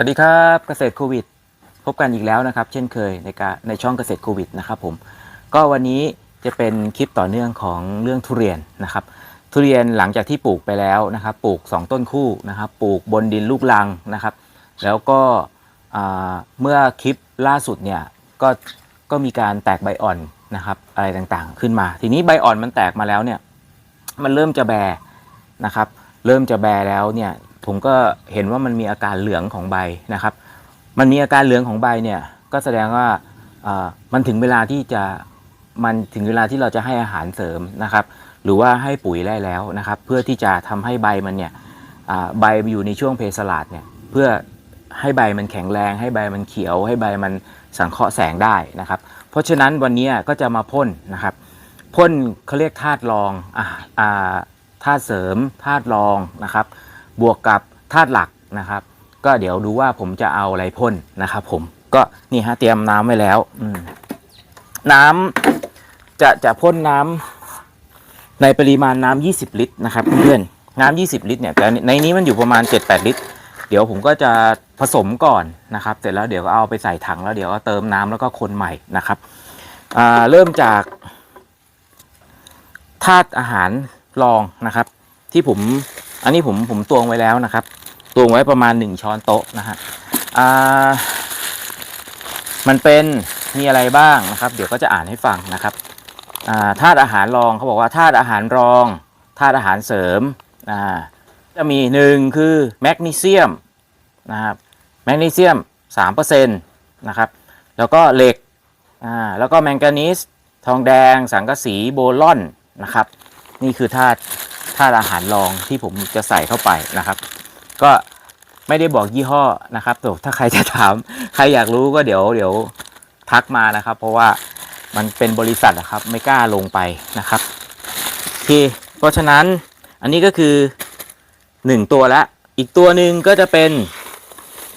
วัสดีครับเกษตรโควิด พบกันอีกแล้วนะครับ เช่นเคยในการในช่องเกษตรโควิดนะครับผมก็วันนี้จะเป็นคลิปต่อเนื่องของเรื่องทุเรียนนะครับ ทุเรียนหลังจากที่ปลูกไปแล้วนะครับ ปลูก 2 ต้นคู่นะครับ ปลูกบนดินลูกลังนะครับ แล้วก็เมื่อคลิปล่าสุดเนี่ยก็ก็มีการแตกใบอ่อนนะครับ อะไรต่างๆขึ้นมา ทีนี้ใบอ่อนมันแตกมาแล้วเนี่ยมันเริ่มจะแบนะครับ เริ่มจะแบแล้วเนี่ย ผมก็เห็นว่ามันมีอาการเหลืองของใบนะครับ มันมีอาการเหลืองของใบเนี่ยก็แสดงว่ามันถึงเวลาที่จะมันถึงเวลาที่เราจะให้อาหารเสริมนะครับ หรือว่าให้ปุ๋ยได้แล้วนะครับ เพื่อที่จะทำให้ใบมันเนี่ยใบอยู่ในช่วงเพสลาดเนี่ยเพื่อให้ใบมันแข็งแรง ให้ใบมันเขียว ให้ใบมันสังเคราะห์แสงได้นะครับ เพราะฉะนั้นวันนี้ก็จะมาพ่นนะครับพ่นเขาเรียกธาตุรองอ่าอ่าธาตุเสริมธาตุรองนะครับ บวกกับธาตุหลักนะครับ ก็เดี๋ยวดูว่าผมจะเอาอะไรพ่นนะครับ ผมก็นี่ฮะเตรียมน้ำไว้แล้วน้ำจะจะพ่นน้ำในปริมาณน้ำ20 ลิตรนะครับเพื่อนน้ำ20 ลิตรเนี่ยแต่ในนี้มันอยู่ประมาณ 7-8 ลิตร เดี๋ยวผมก็จะผสมก่อนนะครับ เสร็จแล้วเดี๋ยวก็เอาไปใส่ถังแล้วเดี๋ยวก็เติมน้ำแล้วก็คนใหม่นะครับเริ่มจากธาตุอาหารรองนะครับ ที่ผม อันนี้ผมผมตวงไว้แล้วนะครับ ตวงไว้ประมาณ1ช้อนโต๊ะนะฮะอ่ามันเป็นมีอะไรบ้างนะครับ เดี๋ยวก็จะอ่านให้ฟังนะครับอ่าธาตุอาหารรองเขาบอกว่าธาตุอาหารรองธาตุอาหารเสริมจะมีหนึ่งคือแมกนีเซียมนะครับแมกนีเซียม3%นะครับแล้วก็เหล็กแล้วก็แมงกานีสทองแดง สังกะสีโบลอนนะครับ นี่คือธาตุ ธาตุอาหารรองที่ผมจะใส่เข้าไปนะครับ ก็ไม่ได้บอกยี่ห้อนะครับถ้าใครจะถาม ใครอยากรู้ก็เดี๋ยวเดี๋ยวทักมานะครับ เพราะว่ามันเป็นบริษัทนะครับ ไม่กล้าลงไปนะครับโอเคเพราะฉะนั้นอันนี้ก็คือหนึ่งตัวละอีกตัวหนึ่งก็จะเป็น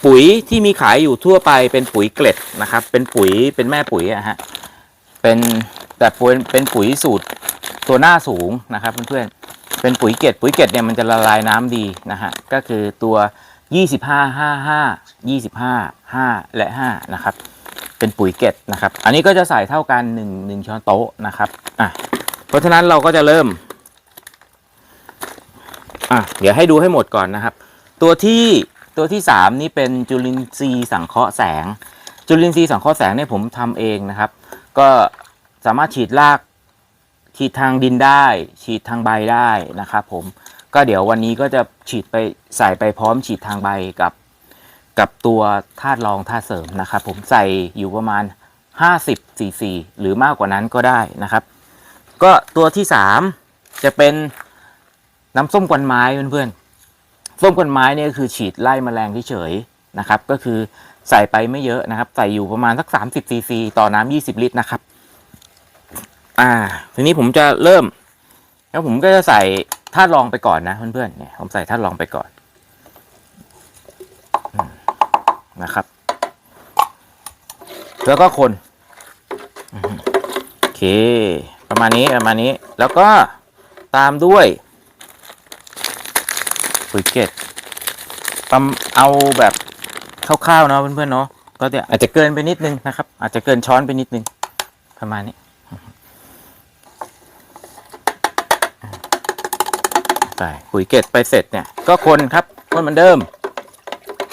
ปุ๋ยที่มีขายอยู่ทั่วไปเป็นปุ๋ยเกล็ดนะครับ เป็นปุ๋ยเป็นแม่ปุ๋ยอะฮะเป็นแต่เป็นเป็นปุ๋ยสูตรตัวหน้าสูงนะครับเพื่อนๆ เป็นปุ๋ยเกล็ดปุ๋ยเกล็ดเนี่ยมันจะละลายน้ำดีนะฮะก็คือตัว 25 55 25 5 และ 5 นะครับ เป็นปุ๋ยเกล็ดนะครับ อันนี้ก็จะใส่เท่ากัน 1 1 ช้อนโต๊ะนะครับอะเพราะฉะนั้นเราก็จะเริ่มอะเดี๋ยวให้ดูให้หมดก่อนนะครับ ตัวที่ตัวที่ 3 นี่เป็นจุลินทรีย์สังเคราะห์แสง จุลินทรีย์สังเคราะห์แสงเนี่ยผมทำเองนะครับ ก็สามารถฉีดราก ฉีดทางดินได้ ฉีดทางใบได้นะครับผมก็เดี๋ยววันนี้ก็จะฉีดไปใส่ไปพร้อมฉีดทางใบกับกับตัวธาตุรองธาตุเสริมนะครับผมใส่อยู่ประมาณ 50ซีซีหรือมากกว่านั้นก็ได้นะครับ ก็ตัวที่ 3 จะเป็นน้ำส้มกวนไม้เพื่อนๆส้มกวนไม้เนี่ยคือฉีดไล่แมลงเฉยๆนะครับ ก็คือใส่ไปไม่เยอะนะครับ ใส่อยู่ประมาณสัก 30ซีซีต่อน้ำ20 ลิตรนะครับ อ่า ทีนี้ผมจะเริ่ม แล้วผมก็จะใส่ธาตุรองไปก่อนนะเพื่อนๆเนี่ยผมใส่ธาตุรองไปก่อนอนะครับ แล้วก็คนโอเค ประมาณนี้ประมาณนี้ แล้วก็ตามด้วยปุ๋ยเกตประมเอาแบบคร่าวๆเนาะเพื่อนๆเนาะก็จะอาจจะเกินไปนิดนึงนะครับ อาจจะเกินช้อนไปนิดนึงประมาณนี้ ใส่ปุ๋ยเกตไปเสร็จเนี่ยก็คนครับคนเหมือนเดิม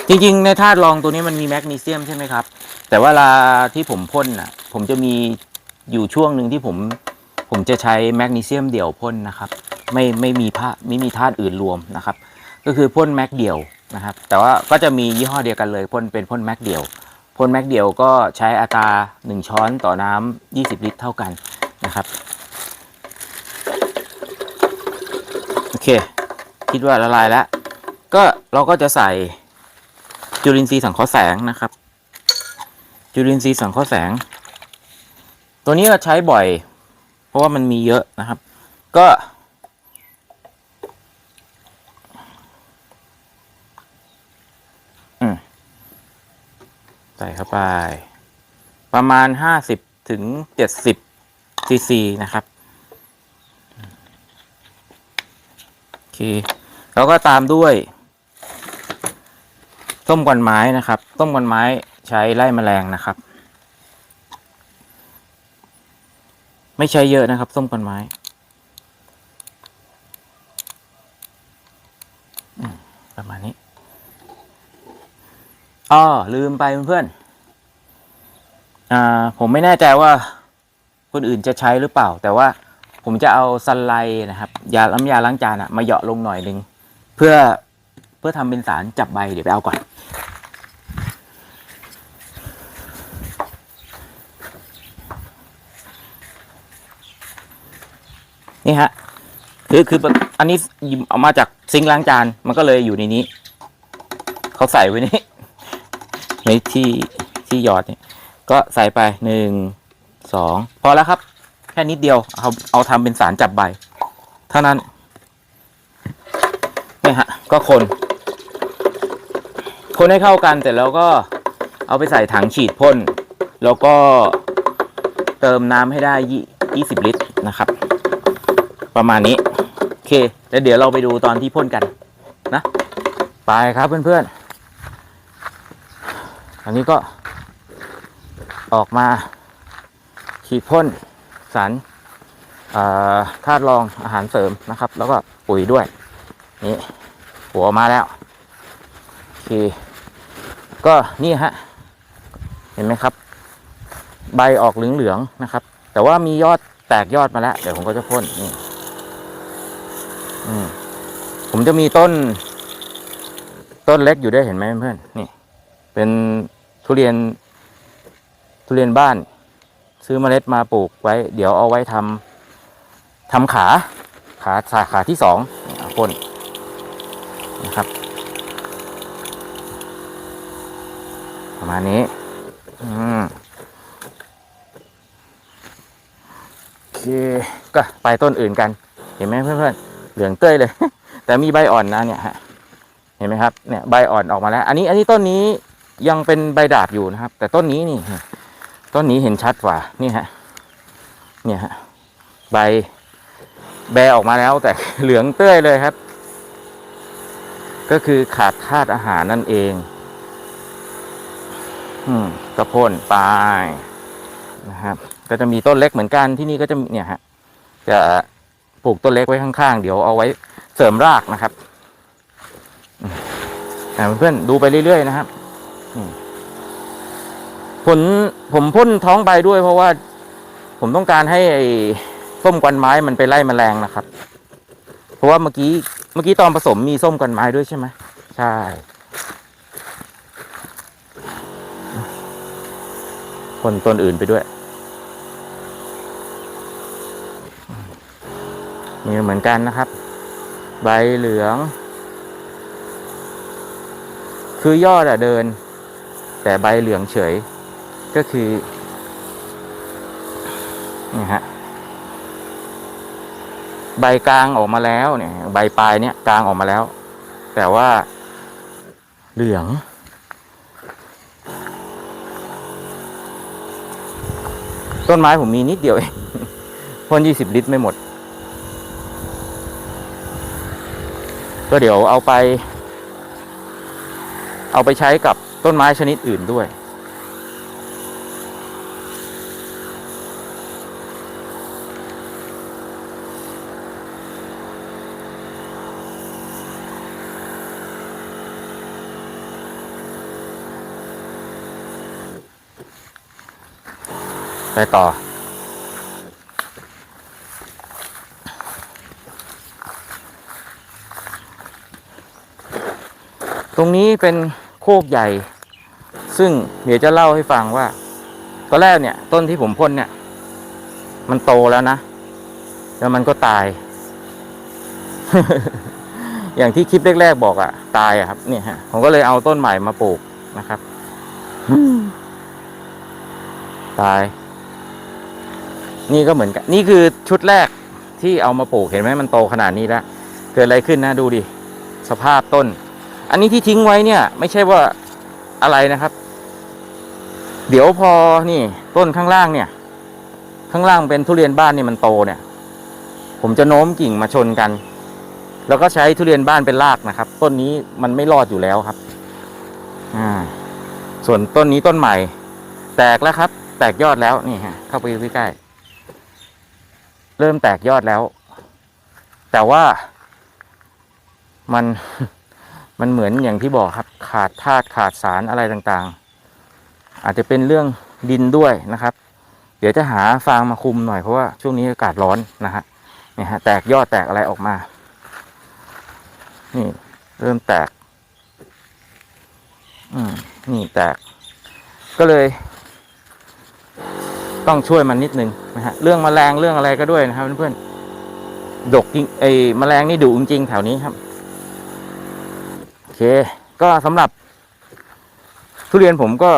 จริงๆ ในธาตุรองตัวนี้มันมีแมกนีเซียมใช่ไหมครับ แต่เวลาที่ผมพ่นน่ะ ผมจะมีอยู่ช่วงหนึ่งที่ผมผมจะใช้แมกนีเซียมเดี่ยวพ่นนะครับไม่ไม่มีผ้าไม่มีธาตุอื่นรวมนะครับ ก็คือพ่นแม็กเดี่ยวนะครับ แต่ว่าก็จะมียี่ห้อเดียวกันเลยพ่นเป็นพ่นแม็กเดี่ยวพ่นแม็กเดี่ยวก็ใช้อัตรา 1 ช้อนต่อน้ำ20 ลิตรเท่ากันนะครับ โอ เค คิดว่าละลายแล้ว ก็เราก็จะใส่จุลินทรีย์สังเคราะห์แสงนะครับ จุลินทรีย์สังเคราะห์แสง ตัวนี้เราใช้บ่อย เพราะว่ามันมีเยอะนะครับ ก็ ใส่เข้าไป ประมาณห้าสิบถึงเจ็ดสิบซีซีนะครับ โอ เคแล้วก็ตามด้วยส้มกวนไม้นะครับส้มกวนไม้ใช้ไล่แมลงนะครับ ไม่ใช้เยอะนะครับส้มกวนไม้ประมาณนี้อ้อลืมไปเพื่อนๆอ่าผมไม่แน่ใจว่าคนอื่นจะใช้หรือเปล่า แต่ว่า ผมจะเอาซันไลท์นะครับยาล้ำยาล้างจานอะมาเหยาะลงหน่อยหนึ่งเพื่อเพื่อทำเป็นสารจับใบเดี๋ยวไปเอาก่อนนี่ฮะคือคืออันนี้เอามาจากซิงล้างจานมันก็เลยอยู่ในนี้ เขาใส่ไว้นี่ในที่ที่หยอดเนี่ยก็ใส่ไปหนึ่งสองพอแล้วครับ ค่นิดเดียว เอาเอาทำเป็นสารจับใบ เท่านั้นนี่ฮะ ก็คน คนให้เข้ากันเสร็จแล้วก็เอาไปใส่ถังฉีดพ่น แล้วก็เติมน้ำให้ได้ยี่สิบลิตรนะครับ ประมาณนี้ โอเค แล้วเดี๋ยวเราไปดูตอนที่พ่นกันนะ ไปครับเพื่อนๆ อันนี้ก็ออกมาฉีดพ่น สารธาตุรองอาหารเสริมนะครับ แล้วก็ปุ๋ยด้วย นี่หัวออกมาแล้วโอเคก็นี่ฮะ เห็นไหมครับ ใบออกเหลืองๆนะครับ แต่ว่ามียอดแตกยอดมาแล้ว เดี๋ยวผมก็จะพ่นนี่ผมจะมีต้น ต้นเล็กอยู่ด้วยเห็นไหมเพื่อนนี่ เป็นทุเรียนทุเรียนบ้าน ซื้อเมล็ดมาปลูกไว้ เดี๋ยวเอาไว้ทำทำขา ขาสาขาที่สองเอาพ่นนะครับ ประมาณนี้ อืมโอเคก็ไปต้นอื่นกัน เห็นไหมเพื่อนๆ เหลืองเต้ยเลย แต่มีใบอ่อนนะเนี่ยฮะเห็นไหมครับเนี่ยใบอ่อนออกมาแล้ว อันนี้อันนี้ต้นนี้ยังเป็นใบดาบอยู่นะครับ แต่ต้นนี้นี่ ต้นนี้เห็นชัดกว่านี่ฮะเนี่ยฮะใบแบออกมาแล้วแต่เหลืองเต้ยเลยครับ ก็คือขาดธาตุอาหารนั่นเอง อืมกระพ่นไปนะครับ ก็จะมีต้นเล็กเหมือนกันที่นี่ก็จะเนี่ยฮะจะปลูกต้นเล็กไว้ข้างๆ เดี๋ยวเอาไว้เสริมรากนะครับเพื่อนๆดูไปเรื่อยๆนะครับอืม ผลผมพ่นท้องใบด้วย เพราะว่าผมต้องการให้ไอ้ส้มกวนไม้มันไปไล่แมลงนะครับ เพราะว่าเมื่อกี้เมื่อกี้ตอนผสมมีส้มกวนไม้ด้วยใช่ไหมใช่พ่นต้นอื่นไปด้วยนี่เหมือนกันนะครับ ใบเหลือง คือยอดอะเดิน แต่ใบเหลืองเฉย ก็คือนี่ฮะใบกลางออกมาแล้วเนี่ย ใบปลายเนี่ยกลางออกมาแล้ว แต่ว่าเหลือง ต้นไม้ผมมีนิดเดียวเองพ่นยี่สิบลิตรไม่หมด ก็เดี๋ยวเอาไป เอาไปใช้กับต้นไม้ชนิดอื่นด้วย ไปต่อ ตรงนี้เป็นโคกใหญ่ ซึ่งเดี๋ยวจะเล่าให้ฟังว่าตอนแรกเนี่ย ต้นที่ผมพ่นเนี่ย มันโตแล้วนะ แล้วมันก็ตาย อย่างที่คลิปแรกๆบอกอะตายอะครับ เนี่ยฮะผมก็เลยเอาต้นใหม่มาปลูกนะครับ ตาย นี่ก็เหมือนกัน นี่คือชุดแรกที่เอามาปลูกเห็นไหมมันโตขนาดนี้แล้ว เกิดอะไรขึ้นนะดูดิ สภาพต้น อันนี้ที่ทิ้งไว้เนี่ย ไม่ใช่ว่าอะไรนะครับ เดี๋ยวพอนี่ต้นข้างล่างเนี่ย ข้างล่างเป็นทุเรียนบ้านเนี่ยมันโตเนี่ย ผมจะโน้มกิ่งมาชนกัน แล้วก็ใช้ทุเรียนบ้านเป็นรากนะครับ ต้นนี้มันไม่รอดอยู่แล้วครับ อ่า ส่วนต้นนี้ต้นใหม่ แตกแล้วครับ แตกยอดแล้วนี่ฮะเข้าไปใกล้ๆ เริ่มแตกยอดแล้ว แต่ว่ามันมันเหมือนอย่างที่บอกครับขาดธาตุขาดสารอะไรต่างๆ อาจจะเป็นเรื่องดินด้วยนะครับ เดี๋ยวจะหาฟางมาคุมหน่อยเพราะว่าช่วงนี้อากาศร้อนนะฮะเนี่ยฮะแตกยอดแตกอะไรออกมา นี่เริ่มแตก อืมนี่แตก ก็เลย ต้องช่วยมันนิดนึงนะฮะเรื่องแมลงเรื่องอะไรก็ด้วยนะครับเพื่อนๆดกจริงไอ้แมลงนี่ดุจริงๆแถวนี้ครับโอเค ก็สำหรับ ทุเรียนผมก็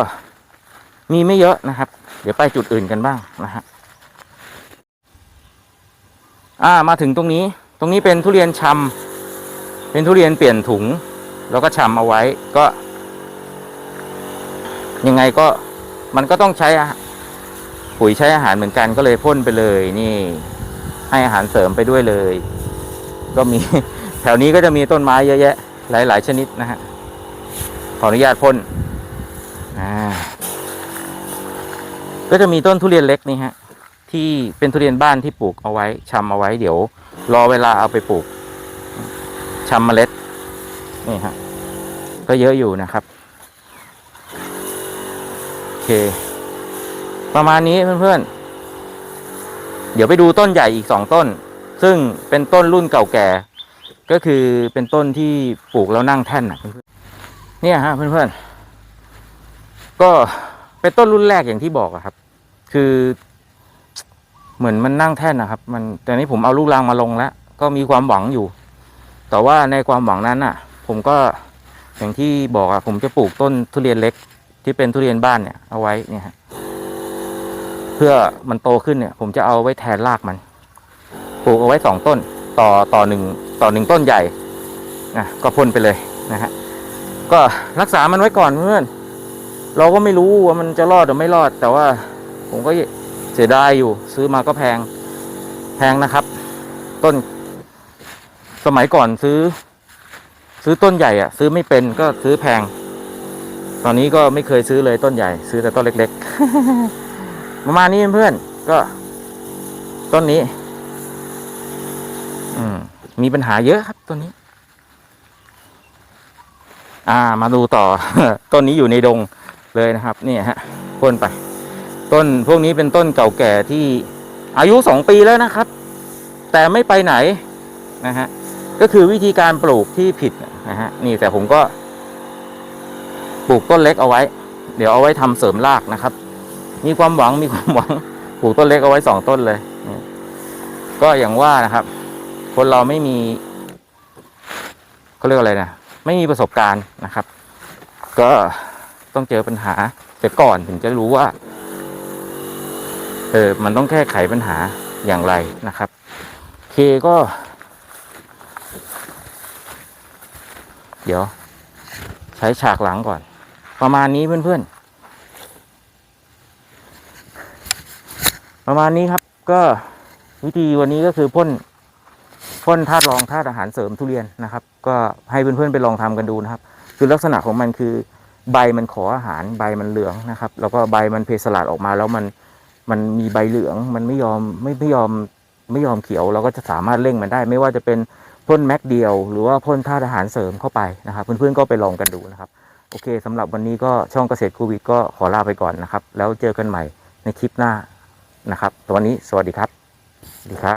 มีไม่เยอะนะครับ เดี๋ยวไปจุดอื่นกันบ้างนะฮะอ่ามาถึงตรงนี้ ตรงนี้เป็นทุเรียนชำเป็นทุเรียนเปลี่ยนถุง แล้วก็ชำเอาไว้ก็ ยังไงก็มันก็ต้องใช้อาหาร ปุ๋ยใช้อาหารเหมือนกันก็เลยพ่นไปเลยนี่ ให้อาหารเสริมไปด้วยเลย ก็มีแถวนี้ก็จะมีต้นไม้เยอะแยะ หลาย ๆ ชนิดนะฮะขออนุญาตพ่นก็จะมีต้นทุเรียนเล็กนี่ฮะที่เป็นทุเรียนบ้านที่ปลูกเอาไว้ชำเอาไว้เดี๋ยว รอเวลาเอาไปปลูกชำเมล็ดนี่ฮะก็เยอะอยู่นะครับ โอเค ประมาณนี้เพื่อนๆ เดี๋ยวไปดูต้นใหญ่อีกสองต้น ซึ่งเป็นต้นรุ่นเก่าแก่ ก็คือเป็นต้นที่ปลูกแล้วนั่งแท่นนะเพื่อนๆเนี่ยฮะเพื่อนๆ ก็เป็นต้นรุ่นแรกอย่างที่บอกอะครับ คือเหมือนมันนั่งแท่นนะครับ มันแต่นี้ผมเอาลูกรังมาลงแล้ว ก็มีความหวังอยู่ แต่ว่าในความหวังนั้นน่ะผมก็อย่างที่บอกอะผมจะปลูกต้นทุเรียนเล็กที่เป็นทุเรียนบ้านเนี่ยเอาไว้เนี่ยฮะ พื่อมันโตขึ้นเนี่ย ผมจะเอาไว้แทนรากมัน ปลูกเอาไว้สองต้น ต่อต่อหนึ่งต่อหนึ่งต้นใหญ่นะก็พ่นไปเลยนะฮะก็รักษามันไว้ก่อนเพื่อนเราก็ไม่รู้ว่ามันจะรอดหรือไม่รอด แต่ว่าผมก็เสียดายอยู่ ซื้อมาก็แพงแพงนะครับ ต้น สมัยก่อนซื้อ ซื้อต้นใหญ่อะซื้อไม่เป็นก็ซื้อแพง ตอนนี้ก็ไม่เคยซื้อเลยต้นใหญ่ ซื้อแต่ต้นเล็ก ๆ ประมาณนี้เพื่อนก็ ต้นนี้ อืม มีปัญหาเยอะครับต้นนี้ อ่า มาดูต่อ ต้นนี้อยู่ในดงเลยนะครับ เนี่ยฮะพ่นไป ต้นพวกนี้เป็นต้นเก่าแก่ที่อายุสองปีแล้วนะครับ แต่ไม่ไปไหนนะฮะก็คือวิธีการปลูกที่ผิดนะฮะนี่แต่ผมก็ ปลูกต้นเล็กเอาไว้ เดี๋ยวเอาไว้ทำเสริมรากนะครับ มีความหวังมีความหวังปลูกต้นเล็กเอาไว้สองต้นเลยก็อย่างว่านะครับ คนเราไม่มีเขาเรียกอะไรนะไม่มีประสบการณ์นะครับ ก็ต้องเจอปัญหาเสียก่อนถึงจะรู้ว่าเออมันต้องแก้ไขปัญหาอย่างไรนะครับ เคก็ เดี๋ยว ใช้ฉากหลังก่อน ประมาณนี้เพื่อนๆ ประมาณนี้ครับก็วิธีวันนี้ก็คือพ่นพ่นธาตุรองธาตุอาหารเสริมทุเรียนนะครับ ก็ให้เพื่อนๆไปลองทำกันดูนะครับ คือลักษณะของมันคือใบมันขออาหารใบมันเหลืองนะครับ แล้วก็ใบมันเพสลาดออกมาแล้วมันมันมีใบเหลือง มันไม่ยอมไม่ไม่ยอมไม่ยอมเขียว เราก็จะสามารถเร่งมันได้ ไม่ว่าจะเป็นพ่นแม็กเดียว หรือว่าพ่นธาตุอาหารเสริมเข้าไปนะครับ เพื่อนๆก็ไปลองกันดูนะครับ โอเคสำหรับวันนี้ก็ช่องเกษตรโควิดก็ขอลาไปก่อนนะครับ แล้วเจอกันใหม่ในคลิปหน้า นะครับ วันนี้สวัสดีครับ ดีครับ